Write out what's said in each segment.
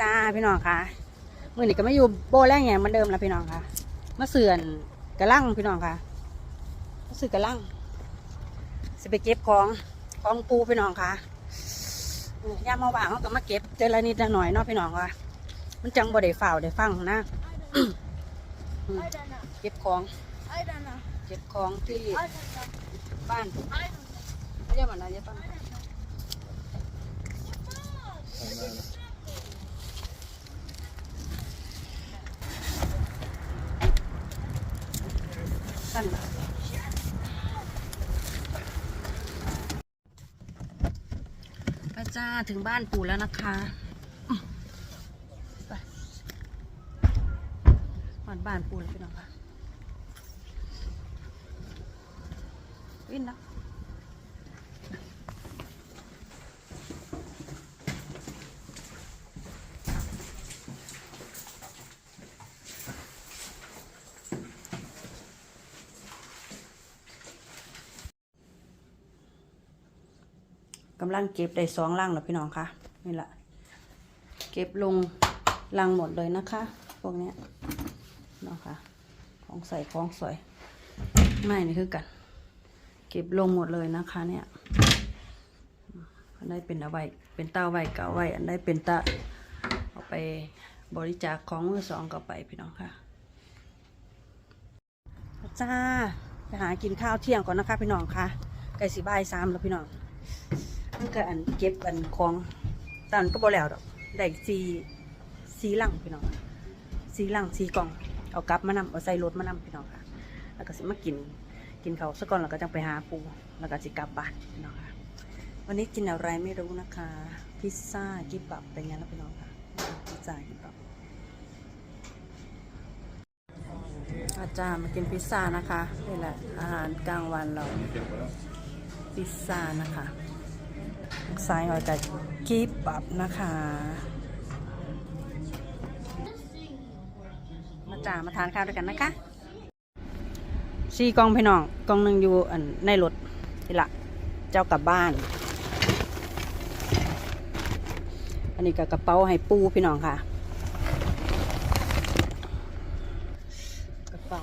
จ้าพี่น้องค่ะมื่อนี้ก็ไม่อยู่โบแรงอย่างเหมือนเดิมแล้วพี่น้องค่ะมาเสื่อนกระลังพี่น้องค่ะมาสื่อกระลังสิไปเก็บของของปูพี่น้องค่ะเออย่ามาว่างเขาก็มาเก็บเจอละนิดละหน่อยเนาะพี่น้องค่ะมันจังบ่ได้ฝ่าวได้ฟังนะเก็บของเก็บของที่บ้าน I don't know. ไม่ใช่เหมือนอะไรป้า สั้นเหรอไปจ้าถึงบ้านปู่แล้วนะคะไปบ้านบ้านปู่แล้วพี่น้องค่ะวิ่งแล้ว กำลังเก็บได้สองลังแล้วพี่น้องคะนี่แหละเก็บลงลังหมดเลยนะคะ พวกนี้ยเนาะคะของใส่ของสวยไม่นี่คือกัน เก็บลงหมดเลยนะคะเนี่ยอันได้เป็นเอาไว้เป็นเต้าไว้เก่าไว้อันได้เป็นตะเอาไปบริจาคของมือสองก็ไปพี่น้องค่ะจ้าไปหากินข้าวเที่ยงก่อนนะคะพี่น้องค่ะไก่สีบายสามแล้วพี่น้อง มันก็อันเก็บอันของตอนก็บ่แล้วดอกได้สีสีหลังพี่น้องสีหลังสีกล่องเอากลับมานำเอาใส่รถมานำพี่น้องค่ะ แล้วก็สิมากินกินเขาสักก่อนแล้วก็จังไปหาปู แล้วก็สิกลับบ้านพี่น้องค่ะ วันนี้กินอะไรไม่รู้นะคะ พิซซ่ากิบบับเป็นไงแล้วพี่น้องค่ะพิซซ่ากิบบับอาจารย์มากินพิซซ่านะคะนี่แหละอาหารกลางวันเราพิซซ่านะคะ ซ้ายหอยกับกีบปับนะคะ มาจ่ามาทานข้าวด้วยกันนะคะซีกล่องพี่น้องกล่องหนึ่งอยู่ในรถนี่ละเจ้ากลับบ้าน อันนี้กับกระเป๋าให้ปูพี่น้องค่ะ กระเป๋า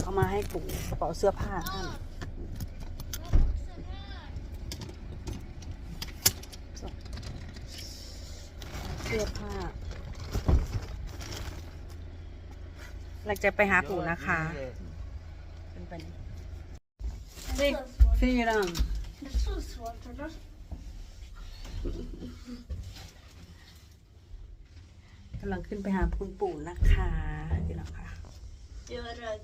เอามาให้ปูกระเป๋าเสื้อผ้าท่าน สื้อผ้าเราจะไปหาปู่นะคะเป็นไปซิงรัง Det är så svårt. eller? กำลังขึ้นไปหาคุณปู่นะคะพี่น้องค่ะ Jag är rädd.